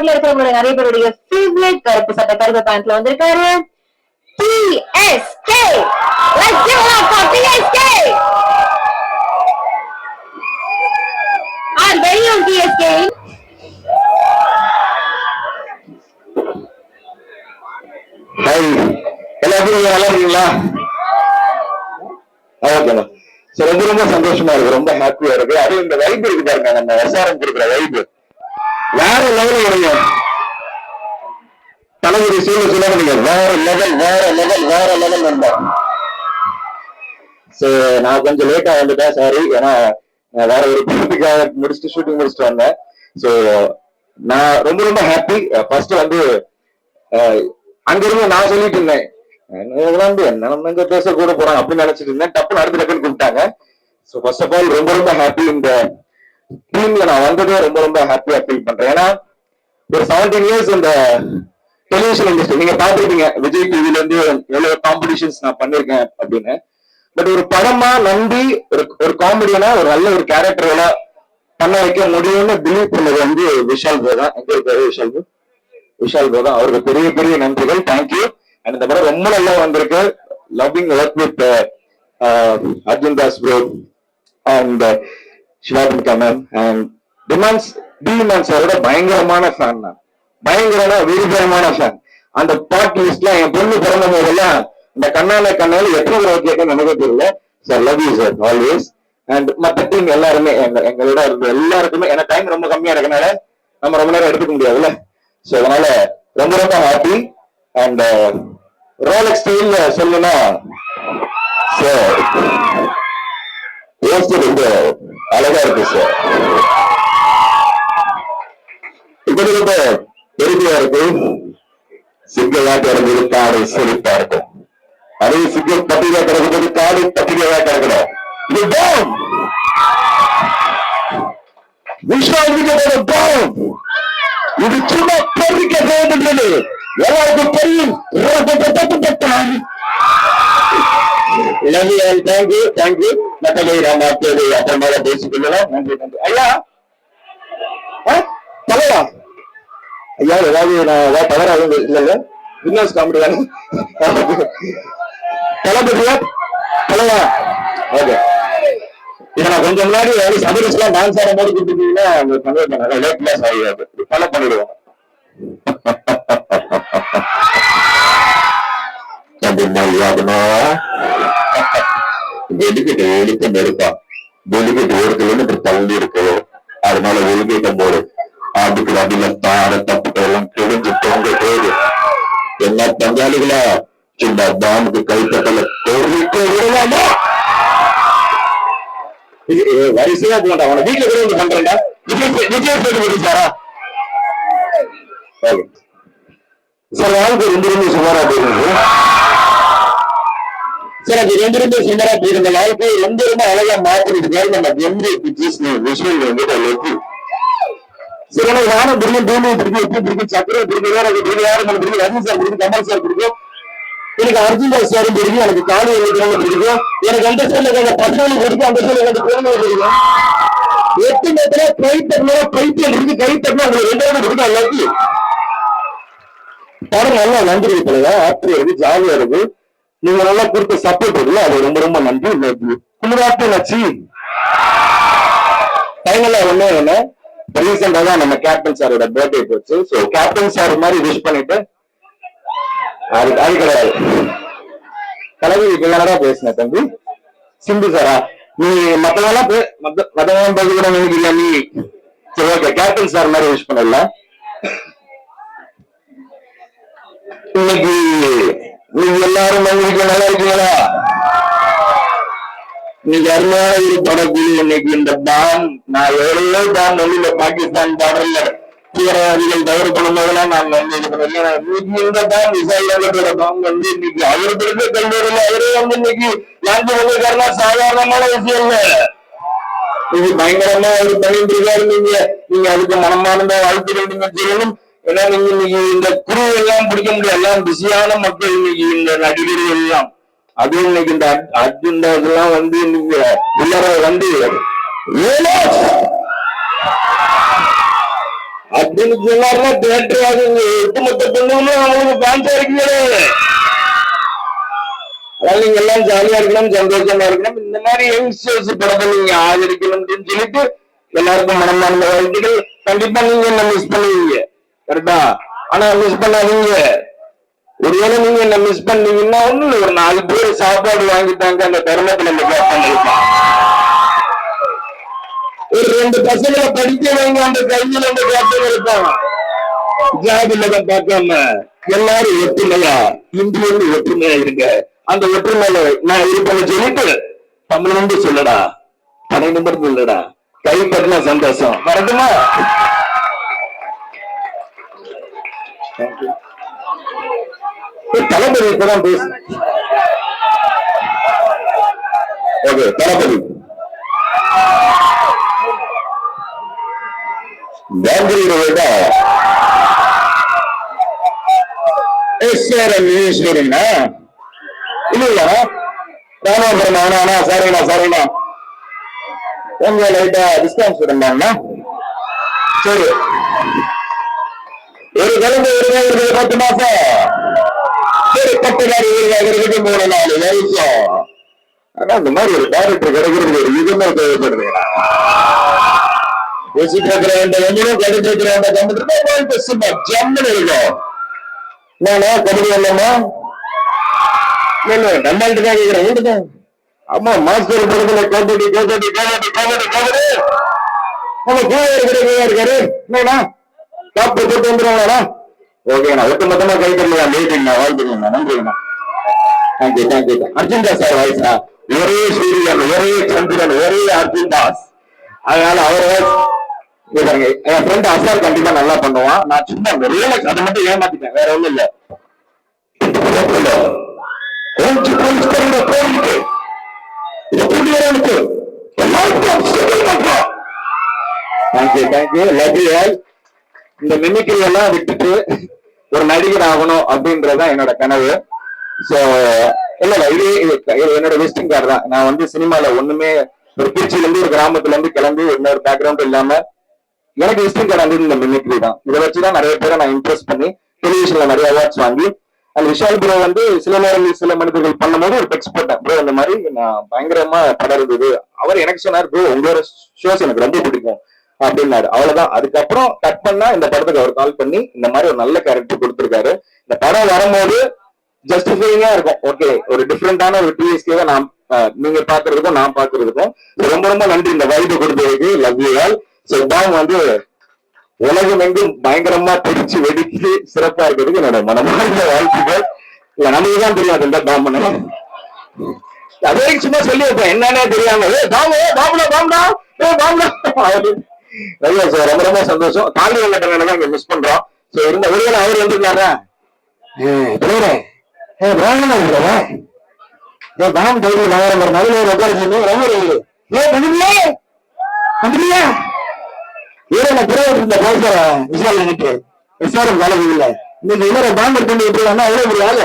ரோட்ல இருக்கிறவங்க நிறைய பேருடைய ஃபேவரட் கருப்பு சட்டை கருப்பு பேண்ட்ல வந்திருக்காரு. TSK let's give it up for PSK Our very own PSK hi எல்லாரும் நல்லா இருக்கீங்களா? ஓகேண்ணா சரி ரொம்ப ரொம்ப சந்தோஷமா இருக்கு. ரொம்ப ஹாப்பியா இருக்கு. அதுவும் இந்த வைப் இருக்கு பாருங்க நம்ம எஸ்ஆர்எம் கொடுக்குற வைப் வேற லெவல் வருங்க தளபதி சீன சொல்லுங்க வேற லெவல் வேற லெவல் வேற லெவல் நண்பா சோ நான் கொஞ்சம் லேட்டா வந்துட்டேன் சாரி ஏன்னா வேற ஒரு படத்துக்காக முடிச்சுட்டு ஷூட்டிங் முடிச்சுட்டு வந்தேன். சோ நான் ரொம்ப ரொம்ப ஹாப்பி ஃபர்ஸ்ட் வந்து அங்கிருந்து நான் சொல்லிட்டு இருந்தேன். வந்து என்ன பேச கூட போறாங்க அப்படின்னு நினைச்சிட்டு இருந்தேன். டப்புன்னு அடுத்த டக்குன்னு கூப்பிட்டாங்க. ஸோ ஃபர்ஸ்ட் ஆஃப் ஆல் ரொம்ப ரொம்ப ஹாப்பி இந்த டீம்ல நான் வந்ததே ரொம்ப ரொம்ப ஹாப்பியா ஃபீல் பண்றேன். ஏன்னா ஒரு செவன்டீன் இயர்ஸ் இந்த டெலிவிஷன் இண்டஸ்ட்ரி நீங்க பாத்துருப்பீங்க விஜய் டிவில இருந்து எவ்வளவு காம்படிஷன்ஸ் நான் பண்ணிருக்கேன் அப்படின்னு. பட் ஒரு படமா நம்பி ஒரு ஒரு காமெடியனா ஒரு நல்ல ஒரு கேரக்டரோட பண்ண வைக்க முடியும்னு பிலீவ் பண்ணது வந்து விஷால் ப்ரோ தான் எங்க இருக்காரு விஷால் போ விஷால் ப்ரோ தான் அவருக்கு பெரிய பெரிய நன்றிகள். தேங்க்யூ அண்ட் இந்த படம் ரொம்ப நல்லா வந்திருக்கு. Loving work with Arjun Das bro and சிவாபன்கா ma'am and demands demand சாரோட பயங்கரமான ஃபேன் நான். பயங்கரமான விருப்பமான ஃபேன் அந்த பாட் லிஸ்ட்ல என் பொண்ணு பிறந்த போதெல்லாம் இந்த கண்ணால கண்ணால எத்தனை தடவை கேட்க எனக்கு தெரியல. Sir love you sir always and மத்த டீம் எல்லாருமே எங்க எங்களோட இருந்த எல்லாருக்குமே ஏன்னா டைம் ரொம்ப கம்மியா இருக்கனால நம்ம ரொம்ப நேரம் எடுத்துக்க முடியாதுல்ல. சோ அதனால ரொம்ப ரொம்ப ஹாப்பி அண்ட் ரோலக்ஸ் ஸ்டைல்ல சொல்லணும்னா சார் போஸ்டர் ரொம்ப அழகா இருக்கு சார் இப்படி ரொம்ப பெருமையா இருக்கு. சிங்கலா கிடந்தது காடு செழிப்பா இருக்கும் அதே சிங்கிள் பட்டியலா கிடக்குறது காடு பட்டியலா கிடக்கணும் இது பாம் விஸ்வாமிக்க இது சும்மா எல்லாருக்கும் தெரியும். நன்றி தேங்க்யூ தேங்க்யூ மற்றபடி நம்ம அடுத்தது அப்புறமாக பேசிக்கொள்ளலாம். நன்றி நன்றி. ஐயா? ஆ? தலைவா? ஐயா ஏதாவது நான் ஏதாவது தவறாக இல்லை இல்லை வின்னர்ஸ் காமெடி தானே தளபதியா? தலைவா? ஓகே. இதை நான் கொஞ்சம் முன்னாடி வந்து சபரிஸ்லாம் டான்ஸ் ஆட மாதிரி கொடுத்துட்டீங்கன்னா அந்த பண்ணிருப்பாங்க லேட்ல சாரி ஃபாலோ பண்ணிடுவோம் வெடிக்கிட்டு வெடிக்க இருக்கா வெடிக்கிட்டு ஒரு இப்படி தள்ளி இருக்கோ அதனால வெடிக்கிட்ட போடு அதுக்கு அடியில தார தப்பு எல்லாம் கிழிஞ்சு தொங்க போகுது என்ன பங்காளிகளா இந்த பாம்புக்கு கைத்தட்டல தெரிவிக்க விடலாமா வரிசையா போண்டா அவனை வீட்டுல கூட பண்றேன்டா விஜய் விஜய் சேதுபதி சாரா ஓகே சார் வாழ்க்கை ரெண்டு ரெண்டு சுமாரா போயிருந்தது சார். அது ரெண்டு ரெண்டு சுமாரா போயிருந்த வாழ்க்கை ரெண்டு ரொம்ப அழகா மாத்திருக்காரு நம்ம எம்டி பிக்சர்ஸ் விஷயம் வந்துட்டு லெக்கு சரி எனக்கு நானும் பிடிக்கும் பூமி பிடிக்கும் உப்பு பிடிக்கும் சக்கரை பிடிக்கும் வேற பிடிக்கும் யாரும் பிடிக்கும் ரஜினி சார் பிடிக்கும் கமல் சார் பிடிக்கும் எனக்கு அர்ஜுன் தாஸ் சாரும் பிடிக்கும் எனக்கு காளி எழுதுறவங்க பிடிக்கும் எனக்கு அந்த சைடுல அந்த பசங்க பிடிக்கும் அந்த சைடுல அந்த குழந்தை பிடிக்கும் எட்டு நேரத்துல கை தட்டினா பைத்தியம் இருக்கு கை தட்டினா உங்களுக்கு ரெண்டாவது பிடிக்கும் எல்லாத்தையும் படம் நல்லா நன்றி தலைவா ஆக்டர் இருக்கு ஜாலியா இருக்கு. நீங்க நல்லா கொடுத்த சப்போர்ட் இருக்குல்ல அது ரொம்ப ரொம்ப நன்றி. குளிராட்டு நச்சு ஃபைனலா ஒண்ணே ஒண்ணு. ரீசெண்டா தான் நம்ம கேப்டன் சாரோட பர்த்டே போச்சு. சோ கேப்டன் சார் மாதிரி விஷ் பண்ணிட்டு அது அது கிடையாது. தலைவர் இப்ப பேசின தம்பி. சிந்து சாரா நீ மத்தவெல்லாம் மத்தவெல்லாம் மத்த கூட நினைக்கிறியா நீ? சரி ஓகே கேப்டன் சார் மாதிரி விஷ் பண்ணல. இன்னைக்கு நீங்க எல்லாரும் உங்களுக்கு நல்லா இருக்கீங்களா? நீங்க அருமையான ஒரு படத்தில் இன்னைக்கு இந்த பாம் நான் எவ்வளவோ பாம் வந்து இந்த பாகிஸ்தான் பாடல்ல தீவிரவாதிகள் தவறு பண்ணும்போதெல்லாம் நான் வந்து இது பண்ணல இந்த பாம் விசாரணோட பாம் வந்து இன்னைக்கு அவருக்கு இருக்க கல்லூரியில் அவரே வந்து இன்னைக்கு லாஞ்சு வந்திருக்காருன்னா சாதாரணமான விஷயம் இல்ல இது பயங்கரமா அவர் பண்ணிட்டு இருக்காரு நீங்க. நீங்க அதுக்கு மனமானதா வாழ்த்துக்கள் நீங்க செய்யணும் ஏன்னா நீங்க இன்னைக்கு இந்த குரு எல்லாம் பிடிக்க முடியாது. எல்லாம் பிஸியான மக்கள் இன்னைக்கு இந்த நடிகர்கள் எல்லாம். அதுவும் இன்னைக்கு இந்த அர்ஜுன் தாஸ் எல்லாம் வந்து நீங்க உள்ளர வந்து அர்ஜுனுக்கு அப்படின்னு சொன்னாருன்னா தேட்டர் அது ஒட்டுமொத்த பொண்ணுங்களும் அவங்களுக்கு ஃபேன்ஸா இருக்கீங்களே அதனால நீங்க எல்லாம் ஜாலியா இருக்கணும் சந்தோஷமா இருக்கணும். இந்த மாதிரி யங்ஸ்டர்ஸ் படத்தை நீங்க ஆதரிக்கணும் அப்படின்னு சொல்லிட்டு எல்லாருக்கும் மனமார்ந்த வாழ்த்துக்கள். கண்டிப்பா நீங்க என்ன மிஸ் பண்ணுவீங்க? கரெக்டா ஆனா மிஸ் பண்ணாதீங்க. ஒருவேளை நீங்க என்ன மிஸ் பண்ணீங்கன்னா ஒண்ணு ஒரு நாலு பேர் சாப்பாடு வாங்கிட்டாங்க அந்த தருணத்துல நம்ம கேட்பாங்க ஒரு ரெண்டு பசங்களை படிக்க வைங்க அந்த கையில் அந்த கேப்டன் இருப்பாங்க ஜாப் இல்லதான் பார்க்காம. எல்லாரும் ஒற்றுமையா? இந்து வந்து ஒற்றுமையா இருங்க. அந்த ஒற்றுமையில நான் இருப்பேன்னு சொல்லிட்டு தமிழ் வந்து சொல்லடா. தனி நிமிர்ந்து சொல்லடா. கை பற்றின சந்தோஷம். வரட்டுமா? Thank தளபதி இப்பதான் பேசு. ஓகே தளபதி. பெங்களூரை விட ஈஸ்வரன் இல்லையா ராமாபுரம் ஆனா சரிண்ணா சரிண்ணா கொஞ்சம் லைட்டா டிஸ்கவுண்ட் இருந்தாங்கண்ணா சரி. ஒரு கிழமை ஒரு இருக்குது பத்து மாசம். சரி பட்டதாரி இருக்குது மூணு நாலு வருஷம் ஆனா அந்த மாதிரி ஒரு டேரக்டர் கிடைக்கிறது ஒரு யுகமே தேவைப்படுது யோசிக்கிற வேண்ட எங்கேயும் கிடைச்சிருக்கிற வேண்ட கம்ப்யூட்டர் சும்மா ஜம்முன்னு இருக்கும். நானா கபடி வரலாமா இல்ல நம்மள்ட்ட தான் கேக்குறேன் வீட்டுதான் ஆமா மாஸ்டர் படத்துல கபடி கபடி கபடி கபடி கபடி. நம்ம கூட இருக்கிற கூட இருக்காரு. என்னண்ணா? டாப் போட்டு வந்துருவாங்களா ஓகேண்ணா ஒட்டுமொத்தமா கை தரலையா? லேட்டுங்கண்ணா வாழ்த்துக்கண்ணா நன்றிங்கண்ணா thank you thank you Arjun Das sir வாய்ஸ்ண்ணா ஒரே சூரியன் ஒரே சந்திரன் ஒரே அர்ஜுன் தாஸ். அதனால அவர் பாருங்க என் ஃப்ரெண்ட் அசார் கண்டிப்பா நல்லா பண்ணுவான். நான் சும்மா அந்த அதை மட்டும் ஏமாத்திட்டேன். வேற ஒண்ணும் இல்ல. கொஞ்சம் கொஞ்சம் தெரிந்த கோரிக்கை எப்படி இருக்கு thank you thank you love you all இந்த மிமிக்ரி எல்லாம் விட்டுட்டு ஒரு நடிகர் ஆகணும் அப்படின்றதுதான் என்னோட கனவு. சோ இல்ல இல்ல இது இது- என்னோட விசிட்டிங் கார்டு தான். நான் வந்து சினிமால ஒண்ணுமே ஒரு திருச்சியில இருந்து ஒரு கிராமத்துல இருந்து கிளம்பி இன்னொரு பேக்ரவுண்ட் இல்லாம எனக்கு விசிட்டிங் கார்டு வந்து இந்த மிமிக்ரி தான். இதை வச்சுதான் நிறைய பேரை நான் இம்ப்ரெஸ் பண்ணி டெலிவிஷன்ல நிறைய அவார்ட்ஸ் வாங்கி அந்த விஷால் ப்ரோ வந்து சில நேரங்களில் சில மனிதர்கள் பண்ணும்போது ஒரு டெக்ஸ்ட் போட்டேன். ப்ரோ இந்த மாதிரி நான் பயங்கரமா படம் இருந்தது அவர் எனக்கு சொன்னார் ப்ரோ உங்களோட ஷோஸ் எனக்கு ரொம்ப பிடிக்கும். அப்படின்னாரு. அவ்வளவுதான். அதுக்கப்புறம் கட் பண்ணா இந்த படத்துக்கு அவர் கால் பண்ணி இந்த மாதிரி ஒரு நல்ல கேரக்டர் கொடுத்துருக்காரு. இந்த படம் வரும்போது ஜஸ்டிஃபைங்கா இருக்கும். ஓகே ஒரு டிஃப்ரெண்டான ஒரு டிஎஸ்கேவை நான் நீங்க பாக்குறதுக்கும் நான் பாக்குறதுக்கும் ரொம்ப ரொம்ப நன்றி இந்த வைப்பு கொடுத்ததுக்கு. லவ் யூ ஆல் ஸோ டாம் வந்து உலகம் எங்கும் பயங்கரமா பிடிச்சு வெடிச்சு சிறப்பா இருக்கிறதுக்கு என்னோட மனமார்ந்த வாழ்த்துக்கள். இல்ல நமக்கு தான் தெரியாது இந்த டாமனை அதே சும்மா சொல்லி வைப்பேன் என்னன்னே தெரியாம ஏ பாம்பு பாம்புடா பாம்புடா ஏ பாம்புடா. ரவியா சார் ரொம்ப ரொம்ப சந்தோஷம். காலி வெள்ளக்கண்ணனை தான் மிஸ் பண்றோம். சோ இருந்த ஒருவேளை அவர் வந்துருக்காரா பிரதரே ஏ பிராமணா இருக்கிறவா ஏ பாம் தைரிய நகரம் நடுவில் உட்கார சொன்னேன் ரொம்ப இருக்குது ஏ பண்ணுங்களே பண்ணுறியா ஏன்னா பிறகு இருந்த பேசுற விசாரணை எனக்கு விசாரம் வேலை இல்லை. இந்த இன்னொரு பாம்பர் பண்ணி விட்டுருவாங்க எவ்வளவு பெரிய ஆளு